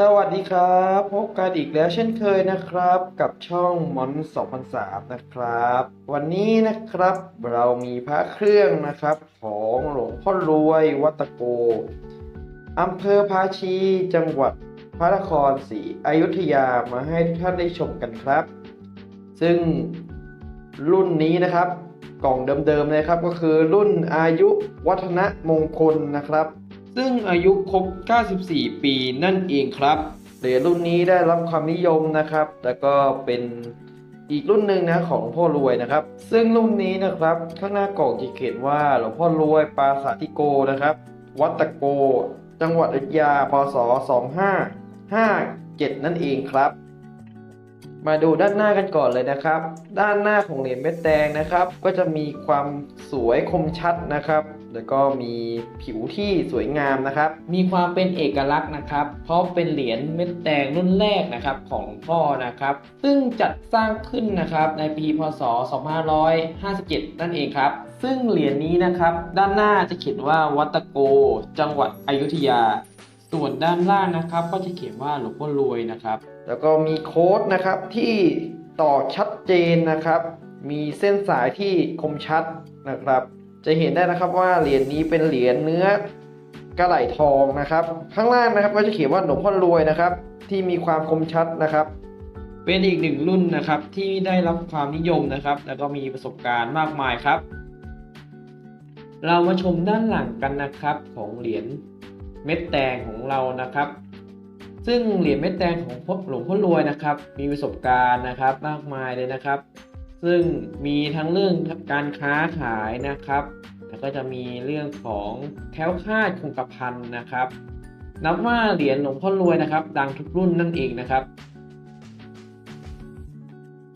สวัสดีครับพบกันอีกแล้วเช่นเคยนะครับ กับช่องมอน2003นะครับ วันนี้นะครับเรามีพระเครื่องนะครับของหลวงพ่อรวยวัดตะโกอำเภอภาชีจังหวัดพระนครศรีอยุธยามาให้ทุกท่านได้ชมกันครับ ซึ่งรุ่นนี้นะครับ กล่องเดิมๆเลยครับก็คือรุ่นอายุวัฒนมงคลนะครับ ซึ่งอายุครบ 94 ปีนั่นเองครับ เหรียญรุ่นนี้ได้รับความนิยมนะครับ แล้วก็เป็นอีกรุ่นหนึ่งนะของพ่อรวยนะครับ ซึ่งรุ่นนี้นะครับข้างหน้ากล่องจะเขียนว่าหลวงพ่อรวยปราสาทธิโกนะครับ วัดตะโก จังหวัดอยุธยาพศ 2557 นั่นเองครับ มาดูด้านหน้ากันก่อนเลยนะครับ ด้านหน้าของเหรียญเม็ดแดงนะครับ ก็จะมีความสวยคมชัดนะครับ แล้วก็มีผิวที่สวยงามนะครับ มีความเป็นเอกลักษณ์นะครับ เพราะเป็นเหรียญเม็ดแดงรุ่นแรกนะครับของหลวงพ่อนะครับ ซึ่งจัดสร้างขึ้นนะครับในปีพศ 2557 นั่นเองครับ ซึ่งเหรียญนี้นะครับ ด้านหน้าจะเขียนว่าวัดตะโก จังหวัดอยุธยา ส่วนด้านล่างนะครับ ก็จะเขียนว่าหลวงพ่อรวยนะครับ แล้วก็มีโค้ดนะครับที่ต่อชัดเจนนะครับ มีเส้นสายที่คมชัดนะครับ จะเห็นได้นะครับว่าเหรียญนี้เป็นเหรียญเนื้อกระไหลทองนะครับ ข้างล่างนะครับก็จะเขียนว่าหลวงพ่อรวยนะครับ ที่มีความคมชัดนะครับ เป็นอีกหนึ่งรุ่นนะครับที่ได้รับความนิยมนะครับ แล้วก็มีประสบการณ์มากมายครับ เรามาชมด้านหลังกันนะครับของเหรียญเม็ดแดงของเรานะครับ ซึ่งเหรียญเม็ดแดงของพ่อหลวงพ่อรวยนะครับ มีประสบการณ์นะครับมากมายเลยนะครับ ซึ่งมีทั้งเรื่องการค้าขายนะครับ แล้วก็จะมีเรื่องของแค้วคาดคงกระพันนะครับ นับว่าเหรียญหลวงพ่อรวยนะครับ ดังทุกรุ่นนั่นเองนะครับ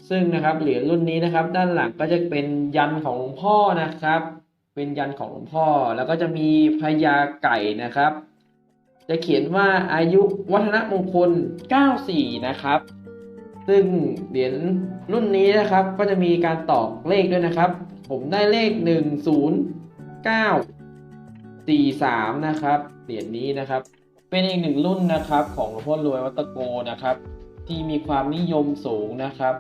ซึ่งนะครับเหรียญรุ่นนี้นะครับ ด้านหลังก็จะเป็นยันของหลวงพ่อนะครับ เป็นยันของหลวงพ่อ แล้วก็จะมีพญาไก่นะครับ จะเขียนว่าอายุวัฒนมงคล 94 นะครับ ซึ่งเหรียญรุ่นนี้นะครับก็จะมีการตอกเลขด้วยนะครับ ผมได้เลข 10943 นะครับเหรียญนี้นะครับ เป็นอีกหนึ่งรุ่นนะครับ ของหลวงพ่อรวยวัตะโกนะครับ ที่มีความนิยมสูงนะครับ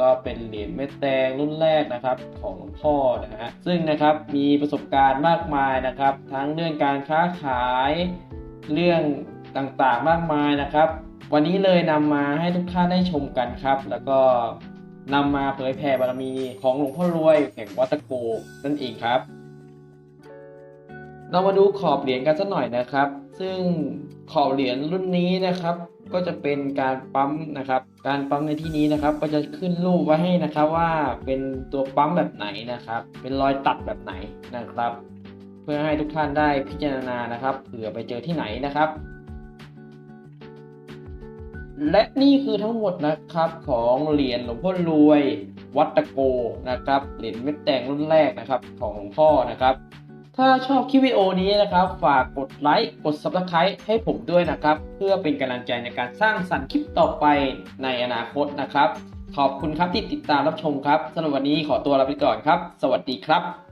ก็เป็นเหรียญเม็ดแดงรุ่นแรกนะครับของหลวงพ่อนะฮะซึ่งนะครับมีประสบการณ์มากมายนะครับ ทั้งเรื่องการค้าขายเรื่องต่างๆมากมายนะครับ วันนี้เลยนำมาให้ทุกท่านได้ชมกันครับ แล้วก็นำมาเผยแผ่บารมีของหลวงพ่อรวยแห่งวัดตะโกนั่นเองครับ เรามาดูขอบเหรียญกันสักหน่อยนะครับ ซึ่งขอบเหรียญรุ่นนี้นะครับ ก็จะเป็นการปั๊มนะครับ การปั๊มในที่นี้นะครับ ก็จะขึ้นรูปไว้ให้นะครับว่าเป็นตัวปั๊มแบบไหนนะครับ เป็นรอยตัดแบบไหนนะครับ เพื่อให้ทุกท่านได้พิจารณานะครับเผื่อไปเจอที่ไหนนะครับ และนี่คือทั้งหมดนะครับของเหรียญหลวงพ่อรวย วัตโกนะครับเหรียญเม็ดแดงรุ่นแรกนะครับของหลวงพ่อนะครับ ถ้าชอบคลิปวิดีโอนี้นะครับ ฝากกดไลค์กด Subscribe ให้ผมด้วยนะครับ เพื่อเป็นกำลังใจในการสร้างสรรค์คลิปต่อไปในอนาคตนะครับ ขอบคุณครับที่ติดตามรับชมครับสำหรับวันนี้ขอตัวลาไปก่อนครับ สวัสดีครับ